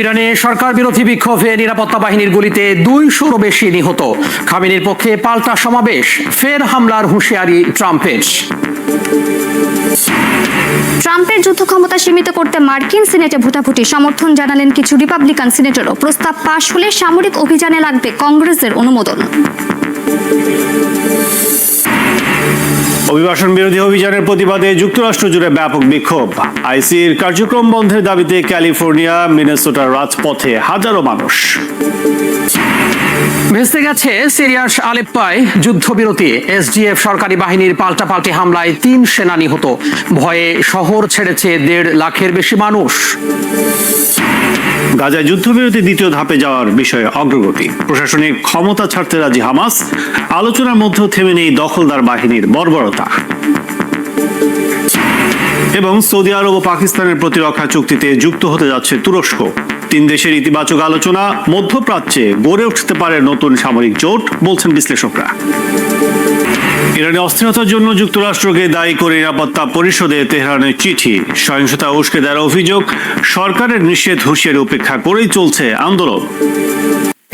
ইরানে সরকার বিরোধী বিক্ষোভে নিরাপত্তা বাহিনীর গুলিতে দুইশোরও বেশি নিহত। খামিনির পক্ষে পাল্টা সমাবেশ, ফের হামলার হুঁশিয়ারি ট্রাম্পের। ট্রাম্পের যুদ্ধ ক্ষমতা সীমিত করতে মার্কিন সিনেটে ভোটাভুটি সমর্থন জানালেন কিছু রিপাবলিকান সিনেটরও। প্রস্তাব পাশ হলে সামরিক অভিযানে লাগবে কংগ্রেসের অনুমোদন। অভিবাসন বিরোধী অভিযানের প্রতিবাদে যুক্তরাষ্ট্র জুড়ে ব্যাপক বিক্ষোভ। আইসির কার্যক্রম বন্ধের দাবিতে ক্যালিফোর্নিয়া, মিনেসোটার রাজপথে হাজারো মানুষ। ভেস্তে গেছে সিরিয়ার আলেপ্পায় যুদ্ধবিরতি। এসডিএফ সরকারি বাহিনীর পাল্টাপাল্টি হামলায় তিন সেনা নিহত। ভয়ে শহর ছেড়েছে দেড় লাখের বেশি মানুষ। গাজায় যুদ্ধবিরতি দ্বিতীয় ধাপে যাওয়ার বিষয়ে অগ্রগতি। প্রশাসনিক ক্ষমতা ছাড়তে রাজি হামাস। আলোচনার মধ্যে থেমে নেই দখলদার বাহিনীর বর্বরতা। এবং সৌদি আরব ও পাকিস্তানের প্রতিরক্ষা চুক্তিতে যুক্ত হতে যাচ্ছে তুরস্ক। তিন দেশের ইতিবাচক আলোচনা মধ্যপ্রাচ্যে গড়ে উঠতে পারে নতুন সামরিক জোট, বলছেন বিশ্লেষকরা। ইরানি অস্থিরতার জন্য যুক্তরাষ্ট্রকে দায়ী করে নিরাপত্তা পরিষদে তেহরানের চিঠি। সহিংসতা উস্কে দেওয়ার অভিযোগ সরকারের নিষেধ হুঁশিয়ারি উপেক্ষা করেই চলছে আন্দোলন।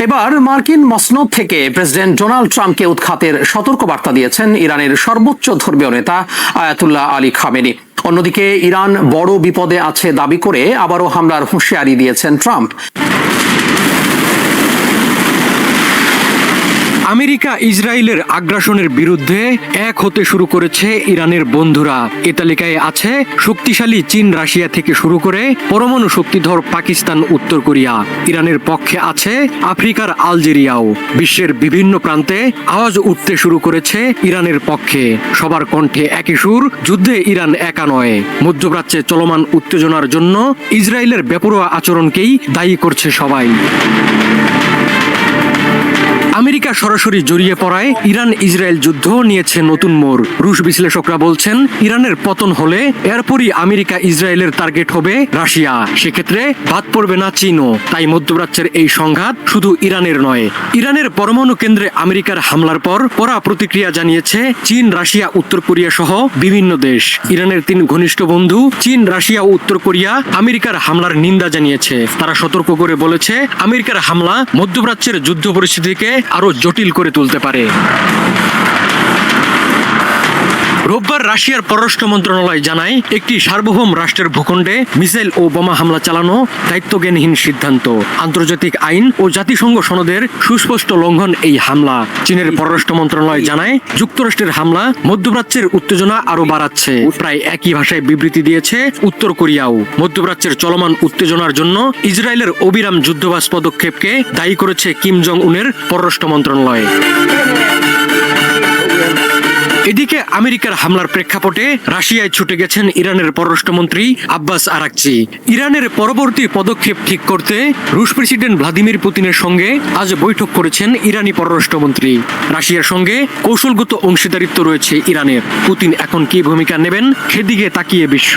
এবার মার্কিন মসনদ থেকে প্রেসিডেন্ট ডোনাল্ড ট্রাম্পকে উৎখাতের সতর্কবার্তা দিয়েছেন ইরানের সর্বোচ্চ ধর্মীয় নেতা আয়াতুল্লাহ আলী খামেনি। অন্যদিকে ইরান বড় বিপদে আছে দাবি করে আবারও হামলার হুঁশিয়ারি দিয়েছেন ট্রাম্প। আমেরিকা ইসরায়েলের আগ্রাসনের বিরুদ্ধে এক হতে শুরু করেছে ইরানের বন্ধুরা। এ তালিকায় আছে, শক্তিশালী চীন রাশিয়া থেকে শুরু করে পরমাণু শক্তিধর পাকিস্তান, উত্তর কোরিয়া। ইরানের পক্ষে আছে আফ্রিকার আলজেরিয়াও। বিশ্বের বিভিন্ন প্রান্তে আওয়াজ উঠতে শুরু করেছে ইরানের পক্ষে। সবার কণ্ঠে একই সুর, যুদ্ধে ইরান একা নয়। মধ্যপ্রাচ্যে চলমান উত্তেজনার জন্য ইসরায়েলের বেপরোয়া আচরণকেই দায়ী করছে সবাই। আমেরিকা সরাসরি জড়িয়ে পড়ায় ইরান ইসরায়েল যুদ্ধ নিয়েছে নতুন মোড়। রুশ বিশ্লেষকরা বলছেন, ইরানের পতন হলে এরপরই আমেরিকা ইসরায়েলের টার্গেট হবে রাশিয়া। সেক্ষেত্রে বাদ পড়বে না চীনও। তাই মধ্যপ্রাচ্যের এই সংঘাত শুধু ইরানের নয়। ইরানের পরমাণু কেন্দ্রে আমেরিকার হামলার পর কড়া প্রতিক্রিয়া জানিয়েছে চীন, রাশিয়া, উত্তর কোরিয়া সহ বিভিন্ন দেশ। ইরানের তিন ঘনিষ্ঠ বন্ধু, চীন, রাশিয়া ও উত্তর কোরিয়া আমেরিকার হামলার নিন্দা জানিয়েছে। তারা সতর্ক করে বলেছে, আমেরিকার হামলা মধ্যপ্রাচ্যের যুদ্ধ পরিস্থিতিকে আরও জটিল করে তুলতে পারে। রোববার রাশিয়ার পররাষ্ট্র মন্ত্রণালয় জানায়, একটি সার্বভৌম রাষ্ট্রের ভূখণ্ডে মিসাইল ও বোমা হামলা চালানো দায়িত্বজ্ঞানহীন সিদ্ধান্ত। আন্তর্জাতিক আইন ও জাতিসংঘ সনদের সুস্পষ্ট লঙ্ঘন এই হামলা। চীনের পররাষ্ট্র মন্ত্রণালয় জানায়, যুক্তরাষ্ট্রের হামলা মধ্যপ্রাচ্যের উত্তেজনা আরও বাড়াচ্ছে। প্রায় একই ভাষায় বিবৃতি দিয়েছে উত্তর কোরিয়াও। মধ্যপ্রাচ্যের চলমান উত্তেজনার জন্য ইসরায়েলের অবিরাম যুদ্ধবাস পদক্ষেপকে দায়ী করেছে কিম জং উনের পররাষ্ট্র মন্ত্রণালয়। এদিকে আমেরিকার হামলার প্রেক্ষাপটে রাশিয়ায় ছুটে গেছেন ইরানের পররাষ্ট্রমন্ত্রী আব্বাস আরাকচি। ইরানের পরবর্তী পদক্ষেপ ঠিক করতে রুশ প্রেসিডেন্ট ভ্লাদিমির পুতিনের সঙ্গে আজ বৈঠক করেছেন ইরানি পররাষ্ট্রমন্ত্রী। রাশিয়ার সঙ্গে কৌশলগত অংশীদারিত্ব রয়েছে ইরানের। পুতিন এখন কি ভূমিকা নেবেন, সেদিকে তাকিয়ে বিশ্ব।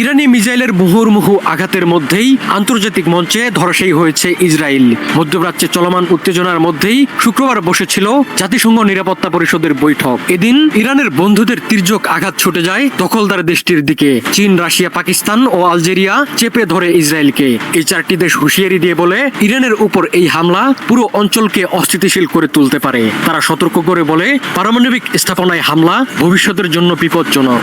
ইরানি মিসাইলের মুহুর্মুহু আঘাতের মধ্যেই আন্তর্জাতিক মঞ্চে ধরাশায়ী হয়েছে ইসরায়েল। মধ্যপ্রাচ্যে চলমান উত্তেজনার মধ্যেই শুক্রবার বসেছিল জাতিসংঘ নিরাপত্তা পরিষদের বৈঠক। এদিন ইরানের বন্ধুদের তির্যক আঘাত ছুটে যায় দখলদার দেশটির দিকে। চীন, রাশিয়া, পাকিস্তান ও আলজেরিয়া চেপে ধরে ইসরায়েলকে। এই চারটি দেশ হুঁশিয়ারি দিয়ে বলে, ইরানের উপর এই হামলা পুরো অঞ্চলকে অস্থিতিশীল করে তুলতে পারে। তারা সতর্ক করে বলে, পারমাণবিক স্থাপনায় হামলা ভবিষ্যতের জন্য বিপজ্জনক।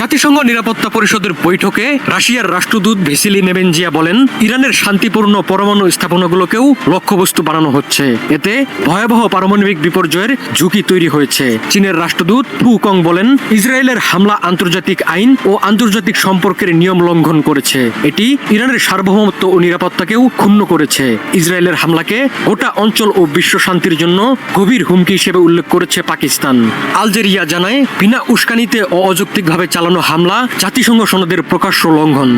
জাতিসংঘ নিরাপত্তা পরিষদের বৈঠকে রাশিয়ার রাষ্ট্রদূত ভেসিলি নেবেনজিয়া বলেন, ইরানের শান্তিপূর্ণ পরমাণু স্থাপনাগুলোকেও লক্ষ্যবস্তু বানানো হচ্ছে। এতে ভয়াবহ পারমাণবিক বিপর্যয়ের ঝুঁকি তৈরি হয়েছে। চীনের রাষ্ট্রদূত ফু কং বলেন, ইসরায়েলের হামলা আন্তর্জাতিক আইন ও আন্তর্জাতিক সম্পর্কের নিয়ম লঙ্ঘন করেছে। এটি ইরানের সার্বভৌমত্ব ও নিরাপত্তাকেও ক্ষুণ্ণ করেছে। ইসরায়েলের হামলাকে গোটা অঞ্চল ও বিশ্ব শান্তির জন্য গভীর হুমকি হিসেবে উল্লেখ করেছে পাকিস্তান। আলজেরিয়া জানায়, বিনা উস্কানিতে অযৌক্তিকভাবে চালানো হামলা, জাতিসংঘ সনদের প্রকাশ্য লঙ্ঘন।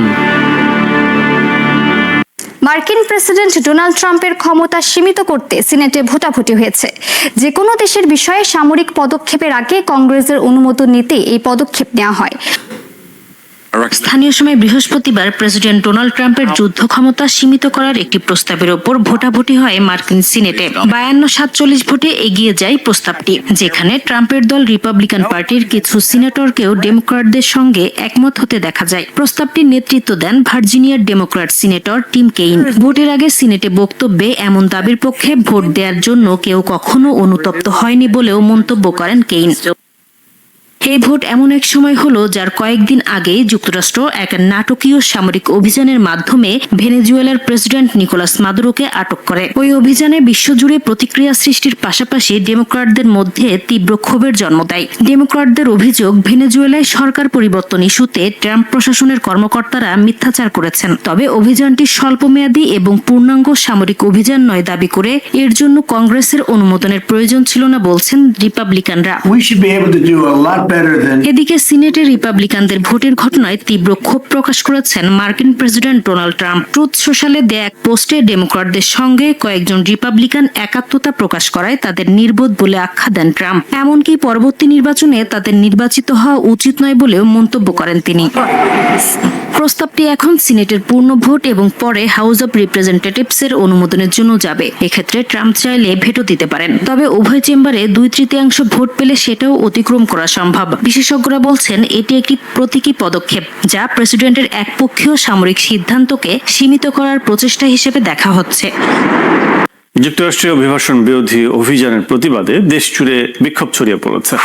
মার্কিন প্রেসিডেন্ট ডোনাল্ড ট্রাম্পের ক্ষমতা সীমিত করতে সিনেটে ভোটাভুটি হয়েছে। যে কোনো দেশের বিষয়ে সামরিক পদক্ষেপের আগে কংগ্রেসের অনুমোদন নিতে এই পদক্ষেপ নেওয়া হয়। স্থানীয় সময় বৃহস্পতিবার প্রেসিডেন্ট ডোনাল্ড ট্রাম্পের যুদ্ধ ক্ষমতা সীমিত করার একটি প্রস্তাবের ওপর ভোটাভুটি হয় মার্কিন সিনেটে। বায়ান্ন সাতচল্লিশ ভোটে এগিয়ে যায় প্রস্তাবটি যেখানে ট্রাম্পের দল রিপাবলিকান পার্টির কিছু সিনেটরকেও ডেমোক্র্যাটদের সঙ্গে একমত হতে দেখা যায়। প্রস্তাবটির নেতৃত্ব দেন ভার্জিনিয়ার ডেমোক্র্যাট সিনেটর টিম কেইন। ভোটের আগে সিনেটে বক্তব্যে এমন দাবির পক্ষে ভোট দেওয়ার জন্য কেউ কখনো অনুতপ্ত হয়নি বলেও মন্তব্য করেন কেইন। এই ভোট এমন এক সময় হলো যার কয়েকদিন আগে যুক্তরাষ্ট্র এক নাটকীয় সামরিক অভিযানের মাধ্যমে ভেনেজুয়েলার প্রেসিডেন্ট নিকোলাস মাদুরোকে আটক করে। ওই অভিযানে বিশ্বজুড়ে প্রতিক্রিয়া সৃষ্টির পাশাপাশি ডেমোক্রাটদের মধ্যে তীব্র ক্ষোভের জন্ম দেয়। ডেমোক্রাটদের অভিযোগ, ভেনেজুয়েলায় সরকার পরিবর্তন ইস্যুতে ট্রাম্প প্রশাসনের কর্মকর্তারা মিথ্যাচার করেছেন। তবে অভিযানটি স্বল্পমেয়াদী এবং পূর্ণাঙ্গ সামরিক অভিযান নয় দাবি করে এর জন্য কংগ্রেসের অনুমোদনের প্রয়োজন ছিল না বলছেন রিপাবলিকানরা। এদিকে সিনেটে রিপাবলিকানদের ভোটের ঘটনায় তীব্র ক্ষোভ প্রকাশ করেছেন মার্কিন প্রেসিডেন্ট ডোনাল্ড ট্রাম্প। ট্রুথ সোশ্যালে দেয়া এক পোস্টে ডেমোক্র্যাটদের সঙ্গে কয়েকজন রিপাবলিকান একাত্মতা প্রকাশ করায় তাদের নির্বোধ বলে আখ্যা দেন ট্রাম্প। এমনকি পরবর্তী নির্বাচনে তাদের নির্বাচিত হওয়া উচিত নয় বলেও মন্তব্য করেন তিনি। প্রস্তাবটি এখন সিনেটের পূর্ণ ভোট এবং পরে হাউস অব রিপ্রেজেন্টেটিভস এর অনুমোদনের জন্য যাবে। এক্ষেত্রে ট্রাম্প চাইলে ভেটো দিতে পারেন। তবে উভয় চেম্বারে দুই তৃতীয়াংশ ভোট পেলে সেটাও অতিক্রম করা সম্ভব। বিশেষজ্ঞরা বলছেন এটি একটি প্রতীকী পদক্ষেপ যা প্রেসিডেন্টের একপক্ষীয় সামরিক সিদ্ধান্তকে সীমিত করার প্রচেষ্টা হিসেবে দেখা হচ্ছে। যুক্তরাষ্ট্রীয় অভিবাসন বিরোধী অভিযানের প্রতিবাদে দেশ জুড়ে বিক্ষোভ ছড়িয়ে পড়েছে।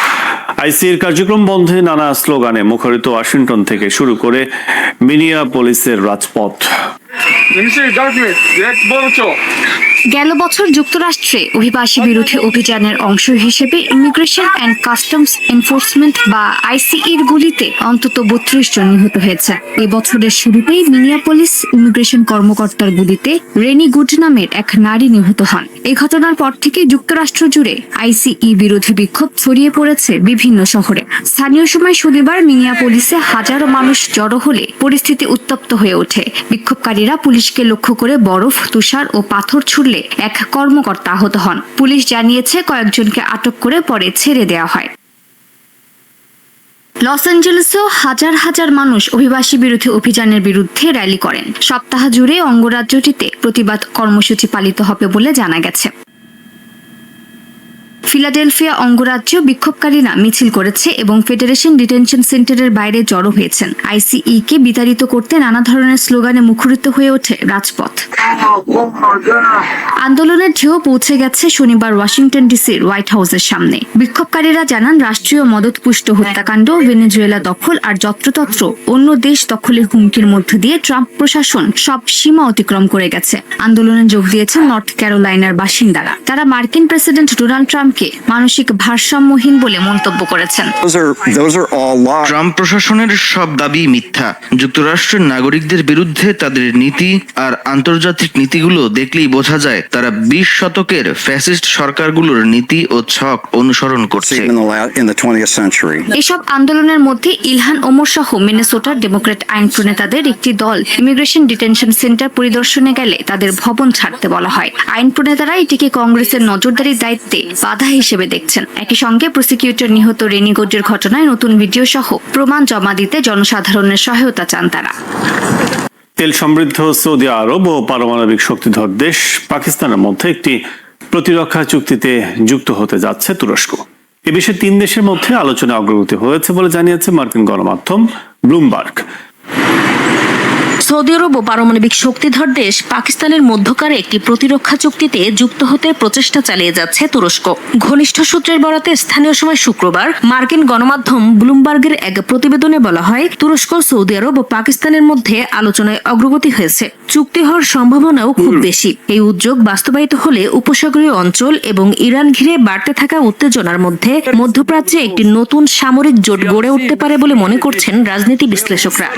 আইসির কার্যক্রম বন্ধে নানা স্লোগানে মুখরিত ওয়াশিংটন থেকে শুরু করে মিনিয়া পুলিশের রাজপথ গেল বছর যুক্তরাষ্ট্রে অভিবাসী বিরোধী অভিযানের অংশ হিসেবে ইমিগ্রেশন অ্যান্ড কাস্টমস এনফোর্সমেন্ট বা আইসিইর গুলিতে অন্তত বত্রিশ জন নিহত হয়েছে। এই বছরের শুরুতেই মিনিয়াপলিস ইমিগ্রেশন কর্মকর্তার গুলিতে রেনি গুড নামের এক নারী নিহত হন। এই ঘটনার পর থেকে যুক্তরাষ্ট্র জুড়ে আইসিই বিরোধী বিক্ষোভ ছড়িয়ে পড়েছে বিভিন্ন শহরে। স্থানীয় সময় শনিবার মিনিয়াপলিসে হাজারো মানুষ জড়ো হলে পরিস্থিতি উত্তপ্ত হয়ে ওঠে। বিক্ষোভকারীরা পুলিশকে লক্ষ্য করে বরফ, তুষার ও পাথর ছুড়লে এক কর্মকর্তা আহত হন। পুলিশ জানিয়েছে কয়েকজনকে আটক করে পরে ছেড়ে দেওয়া হয়। লস অ্যাঞ্জেলেসেও হাজার হাজার মানুষ অভিবাসী বিরোধী অভিযানের বিরুদ্ধে র্যালি করেন। সপ্তাহ জুড়ে অঙ্গরাজ্যটিতে প্রতিবাদ কর্মসূচি পালিত হবে বলে জানা গেছে। ফিলাডেলফিয়া অঙ্গরাজ্য বিক্ষোভকারীরা মিছিল করেছে এবং ফেডারেশন ডিটেনশন সেন্টারের বাইরে জড়ো হয়েছেন। আইসিই কে বিতাড়িত করতে নানা ধরনের স্লোগানে মুখরিত হয়ে ওঠে রাজপথ। আন্দোলনের ঢেউ পৌঁছে গেছে শনিবার ওয়াশিংটন ডিসির হোয়াইট হাউসের সামনে। বিক্ষোভকারীরা জানান, রাষ্ট্রীয় মদতপুষ্ট হত্যাকাণ্ড, ভেনেজুয়েলা দখল আর যত্রতত্র অন্য দেশ দখলের হুমকির মধ্য দিয়ে ট্রাম্প প্রশাসন সব সীমা অতিক্রম করে গেছে। আন্দোলনে যোগ দিয়েছেন নর্থ ক্যারোলাইনার বাসিন্দারা। তারা মার্কিন প্রেসিডেন্ট ডোনাল্ড ট্রাম্পকে মানসিক ভারসাম্যহীন বলে মন্তব্য করেছেন. ট্রাম্প প্রশাসনের সব দাবি মিথ্যা। যুক্তরাষ্ট্রের নাগরিকদের বিরুদ্ধে তাদের নীতি আর আন্তর্জাতিক নীতিগুলো দেখলেই বোঝা যায় তারা বিশ শতকের ফ্যাসিস্ট সরকারগুলোর নীতি ও ছক অনুসরণ করছে। Even in the la- in the 20th century. এসব আন্দোলনের মধ্যে ইলহান ওমর সহ মিনেসোটার ডেমোক্রেট আইন প্রণেতাদের একটি দল। ইমিগ্রেশন ডিটেনশন সেন্টার পরিদর্শনে গেলে তাদের ভবন ছাড়তে বলা হয়। আইন প্রণেতারা এটিকে কংগ্রেসের নজরদারির দায়িত্বে বাধা হিসেবে দেখছেন। একই সঙ্গে প্রসিকিউটর নিহত রেনিগোজের ঘটনায় নতুন ভিডিও সহ প্রমাণ জমা দিতে জনসাধারণের সহায়তা চান তারা। তেল সমৃদ্ধ সৌদি আরব ও পারমাণবিক শক্তিধর দেশ পাকিস্তানের মধ্যে একটি প্রতিরক্ষা চুক্তিতে যুক্ত হতে যাচ্ছে তুরস্ক। এ বিষয়ে তিন দেশের মধ্যে আলোচনা অগ্রগতি হয়েছে বলে জানিয়েছে মার্কিন গণমাধ্যম ব্লুমবার্গ। সৌদি আরব ও পারমাণবিক শক্তিধর দেশ পাকিস্তানের মধ্যকার একটি প্রতিরক্ষা চুক্তিতে যুক্ত হতে প্রচেষ্টা চালিয়ে যাচ্ছে তুরস্ক। ঘনিষ্ঠ সূত্রের বরাতে স্থানীয় সময় শুক্রবার মার্কিন গণমাধ্যম ব্লুমবার্গের এক প্রতিবেদনে বলা হয় তুরস্ক সৌদি আরব ও পাকিস্তানের মধ্যে আলোচনায় অগ্রগতি হয়েছে। চুক্তি হওয়ার সম্ভাবনাও খুব বেশি। এই উদ্যোগ বাস্তবায়িত হলে উপসাগরীয় অঞ্চল এবং ইরান ঘিরে বাড়তে থাকা উত্তেজনার মধ্যে মধ্যপ্রাচ্যে একটি নতুন সামরিক জোট গড়ে উঠতে পারে বলে মনে করছেন রাজনীতি বিশ্লেষকরা।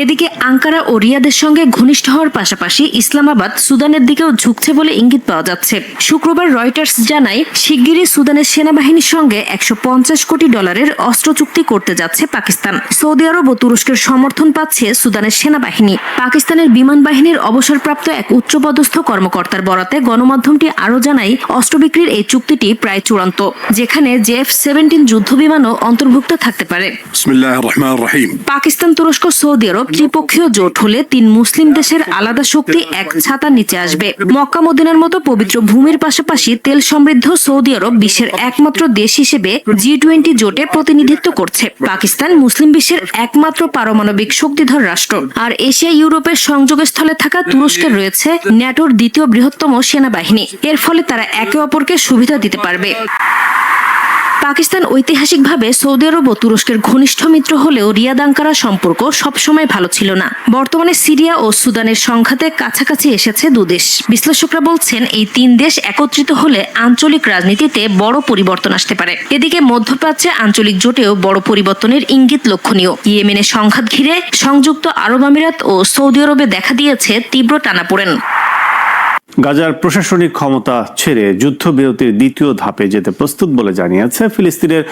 এদিকে আঙ্কারা ও রিয়াদের সঙ্গে ঘনিষ্ঠ হওয়ার পাশাপাশি ইসলামাবাদ সুদানের দিকেও ঝুঁকছে বলে ইঙ্গিত পাওয়া যাচ্ছে। শুক্রবার রয়টার্স জানায় শিগগিরই সুদানের সেনাবাহিনীর সঙ্গে একশো পঞ্চাশ কোটি ডলারের অস্ত্র চুক্তি করতে যাচ্ছে পাকিস্তান। সৌদি আরব ও তুরস্কের সমর্থন পাচ্ছে সুদানের সেনাবাহিনী। পাকিস্তানের বিমান বাহিনীর অবসরপ্রাপ্ত এক উচ্চপদস্থ কর্মকর্তার বরাতে গণমাধ্যমটি আরও জানায় অস্ত্র বিক্রির এই চুক্তিটি প্রায় চূড়ান্ত যেখানে জেএফ সেভেন্টিন যুদ্ধ বিমানও অন্তর্ভুক্ত থাকতে পারে। পাকিস্তান তুরস্ক সৌদি আরব ত্রিপক্ষীয় জোট হলে তিন মুসলিম দেশের আলাদা শক্তি এক ছাতার নিচে আসবে। মক্কা মদিনার মতো পবিত্র ভূমির পাশাপাশি তেল সমৃদ্ধ সৌদি আরব বিশ্বের একমাত্র দেশ হিসেবে জি টোয়েন্টি জোটে প্রতিনিধিত্ব করছে। পাকিস্তান মুসলিম বিশ্বের একমাত্র পারমাণবিক শক্তিধর রাষ্ট্র। আর এশিয়া ইউরোপের সংযোগস্থলে থাকা তুরস্কের রয়েছে ন্যাটোর দ্বিতীয় বৃহত্তম সেনাবাহিনী। এর ফলে তারা একে অপরকে সুবিধা দিতে পারবে। পাকিস্তান ঐতিহাসিকভাবে সৌদি আরব ও তুরস্কের ঘনিষ্ঠ মিত্র হলেও রিয়াদ আঙ্কারা সম্পর্ক সবসময় ভালো ছিল না। বর্তমানে সিরিয়া ও সুদানের সংঘাতে কাছাকাছি এসেছে দুদেশ বিশ্লেষকরা বলছেন, এই তিন দেশ একত্রিত হলে আঞ্চলিক রাজনীতিতে বড় পরিবর্তন আসতে পারে। এদিকে মধ্যপ্রাচ্যে আঞ্চলিক জোটেও বড় পরিবর্তনের ইঙ্গিত লক্ষণীয়। ইয়েমেনের সংঘাত ঘিরে সংযুক্ত আরব আমিরাত ও সৌদি আরবে দেখা দিয়েছে তীব্র টানাপোড়েন। গাজার প্রশাসনিক ক্ষমতা ছেড়ে যুদ্ধবিরতির দ্বিতীয় ধাপে যেতে প্রস্তুত বলে জানিয়েছে ফিলিস্তিনের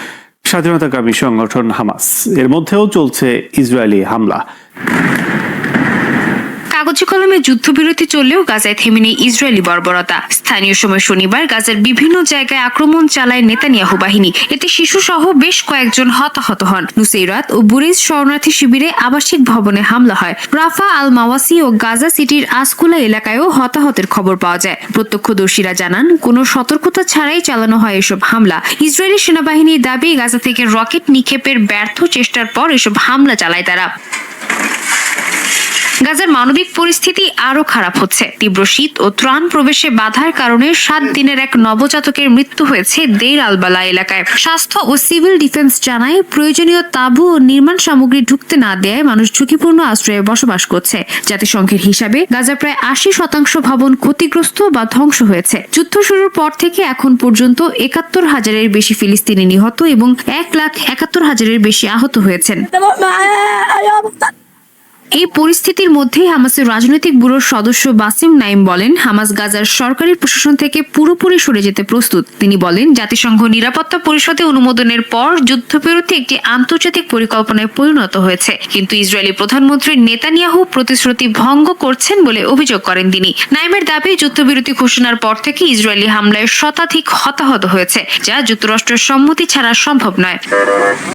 স্বাধীনতাকামী সংগঠন হামাস। এর মধ্যেও চলছে ইসরায়েলি হামলা। কাগজে কলমে যুদ্ধবিরতি চললেও গাজায় থেমে নেই ইসরায়েলি বর্বরতা। স্থানীয় সময় শনিবার গাজার বিভিন্ন জায়গায় আক্রমণ চালায় নেতানিয়াহু বাহিনী। এতে শিশু সহ বেশ কয়েকজন হতাহত হন। নুসেইরাত ও বুরিজ শরণার্থী শিবিরে আবাসিক ভবনে হামলা হয়। রাফা আল মাওয়াসি ও গাজা সিটির আসকুলা এলাকায়ও হতাহতের খবর পাওয়া যায়। প্রত্যক্ষদর্শীরা জানান, কোনো সতর্কতা ছাড়াই চালানো হয় এসব হামলা। ইসরায়েলি সেনাবাহিনীর দাবি, গাজা থেকে রকেট নিক্ষেপের ব্যর্থ চেষ্টার পর এসব হামলা চালায় তারা। গাজার মানবিক পরিস্থিতি আরও খারাপ হচ্ছে। তীব্র শীত ও ত্রাণ প্রবেশে বাধার কারণে সাত দিনের এক নবজাতকের মৃত্যু হয়েছে দেইর আলবালা এলাকায়। স্বাস্থ্য ও সিভিল ডিফেন্স জানায়, প্রয়োজনীয় তাঁবু ও নির্মাণ সামগ্রী ঢুকতে না দেয় মানুষ ঝুঁকিপূর্ণ আশ্রয়ে বসবাস করছে। জাতিসংঘের হিসাবে গাজা প্রায় আশি শতাংশ ভবন ক্ষতিগ্রস্ত বা ধ্বংস হয়েছে। যুদ্ধ শুরুর পর থেকে এখন পর্যন্ত একাত্তর হাজারের বেশি ফিলিস্তিনি নিহত এবং এক লাখ একাত্তর হাজারের বেশি আহত হয়েছেন। এই পরিস্থিতির মধ্যেই হামাসের রাজনৈতিক ব্যুরোর সদস্য বাসিম নাইম বলেন, হামাস গাজার সরকারি প্রশাসন থেকে পুরোপুরি সরে যেতে প্রস্তুত। তিনি বলেন, জাতিসংঘ নিরাপত্তা পরিষদে অনুমোদনের পর যুদ্ধবিরতি একটি আন্তর্জাতিক পরিকল্পনায় পরিণত হয়েছে। কিন্তু ইসরায়েলি প্রধানমন্ত্রী নেতানিয়াহু প্রতিশ্রুতি ভঙ্গ করছেন বলে অভিযোগ করেন তিনি। নাইমের দাবি, যুদ্ধবিরতি ঘোষণার পর থেকে ইসরায়েলি হামলায় শতাধিক হতাহত হয়েছে, যা যুক্তরাষ্ট্রের সম্মতি ছাড়া সম্ভব নয়।